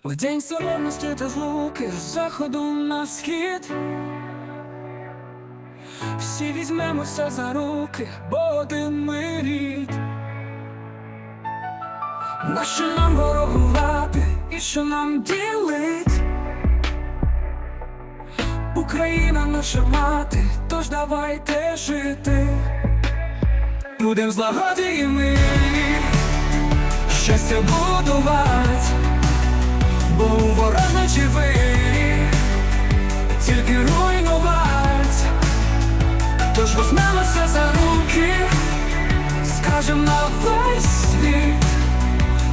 В день солоності та злуки з заходу на схід. Всі візьмемося за руки, бо один ми рід. Нащо нам ворогувати і що нам ділить? Україна наша мати, тож давайте жити. Будем злагоді і мирі Щастя будувати вирі Тільки руйнувать Тож візьмемося за руки Скажем на весь світ.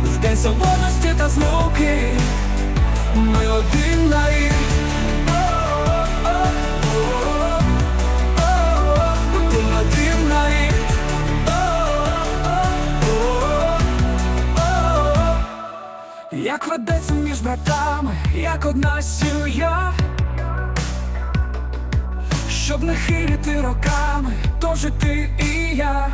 В день свободності та злуки Як ведеться між братами, як одна сім'я, щоб не хиліти роками, то жити і я.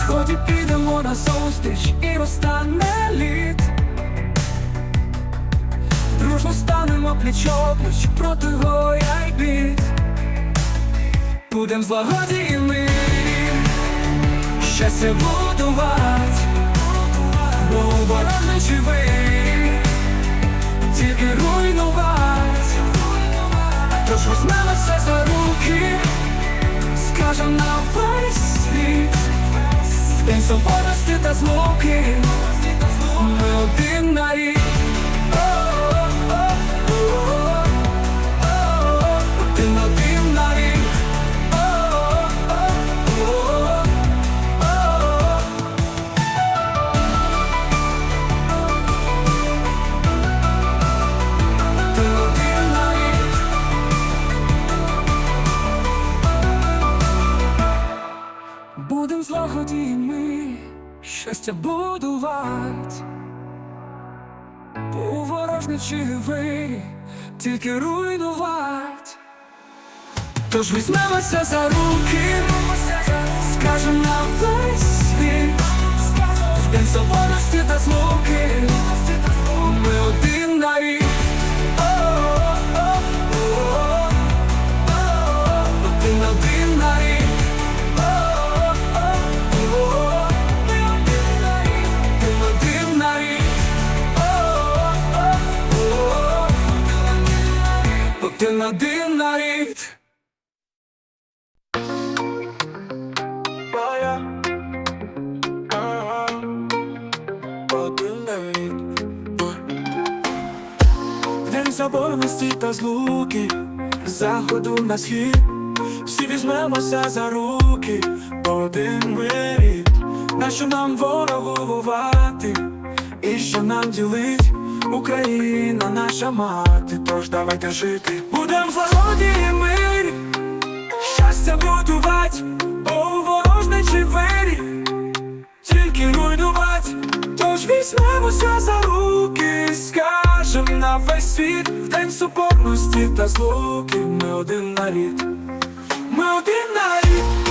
Сході підемо на зустріч і розтане лід. Дружно станемо пліч-опліч проти горя й бід. Будем злагоді і щастя будувати. Візьмемося за руки. Скажем на весь світ. В день свободності та звуки, Ми один нарід Один щастя будувати. У ворожничі ви тільки руйнувати. Тож візьмемося за руки, скажем на весь світ. В день свободності та злуки Ми один нарід Один Один нарід Один нарід В День соборності та злуки. Заходу на схід. Всі візьмемося за руки, бо один ми рід Нащо нам ворогу воювати і що нам ділить Україна наша мати, тож давайте жити. Будем злагоді і мирі. Щастя будувати, бо у ворожничі вирі тільки руйнувати, тож візьмемося за руки, скажем на весь світ. В день соборності та злуки. Ми один нарід, ми один один нарід,